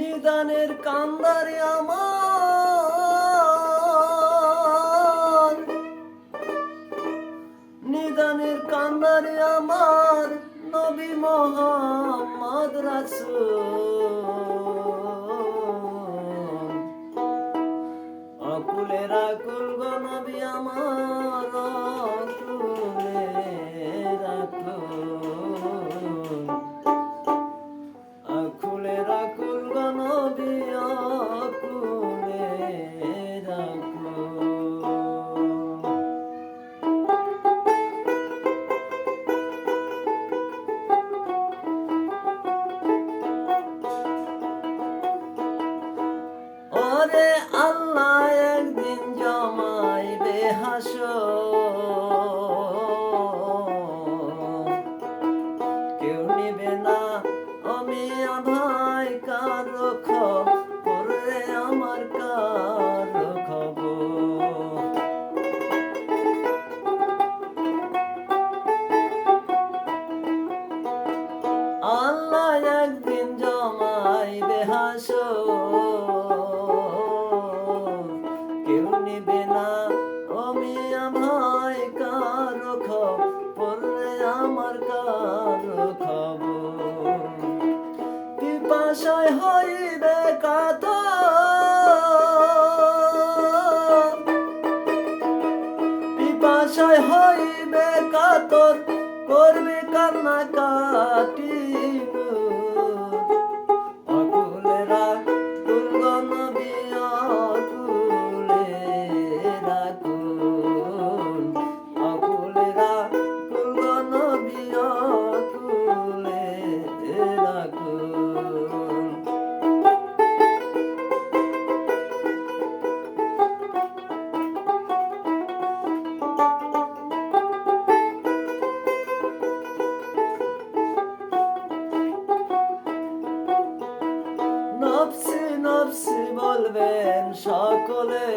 নিদানের কান্দারে আমার। নিদানের কান্দারে আমার নবী মোহাম্মদ রাসূল। আকুলের আকুল ওরে আল্লাহ একদিন জমাইবে হাস কেউ নিবে না আমি ভাই কার খবরে। পড়লে আমার কার খবর। হইবে কাত পিপাসায় হইবে কাতর করবে কান্না কাটি নফসি নফসি বলবেন সকলে।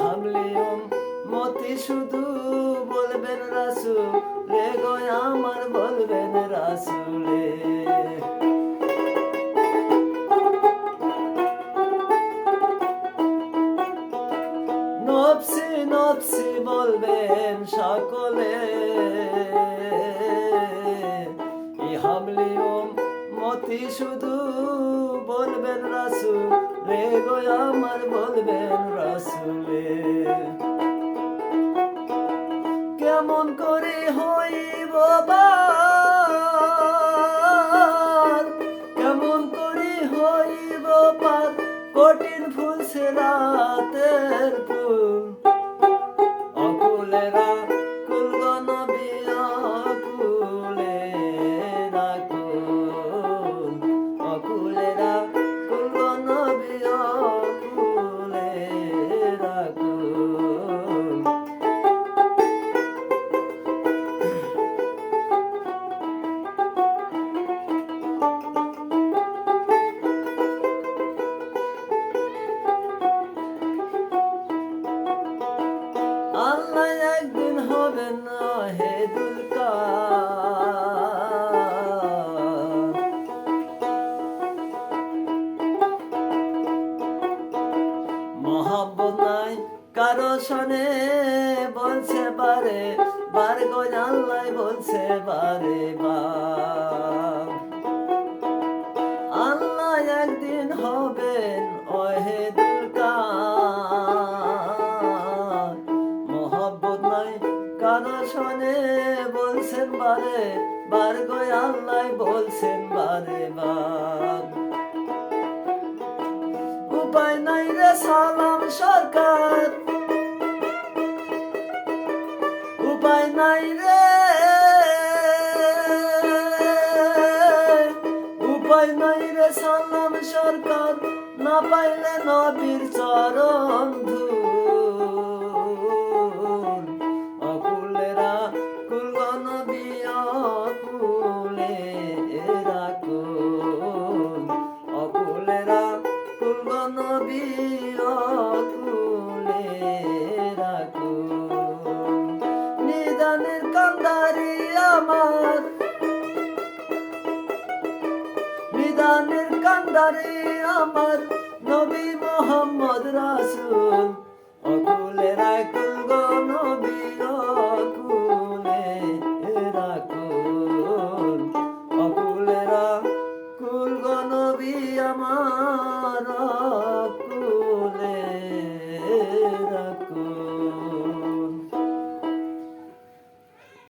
হামলিয়ম মতি শুধু বলবেন রাসুল রে গো, আমার বলবেন রাসুলে নফসি নফসি বলবেন সকলে। মতি শুধু বলবেন রাসুল, রে গো আমার বলবেন রাসুলে। কেমন করে হইব কেমন করে হইব পার? কঠিন ফুল সে রাতের ফুল। শনে বলছে, বারে, বার গো বলছে, বারে আল্লাহ একদিন হবেন ওহে দুলকার মহব্বত নাই কারও শোনে বলছেন, বারে, বার গো আল্লাহ বলছেন, বারে বার উপায় নাই রে সালাম সরকার। উপায় নাই রে উপায় নাই রে সালাম সরকার না পাইলে নবীর প্রাণের কান্দারি আমার। বিধানের কান্দারি আমার। নবী মোহাম্মদ রাসুল, অকুলে রাখুল গো নবী অকুলে রাখুল অকুলে রাখুল গো নবী আমার অকুল।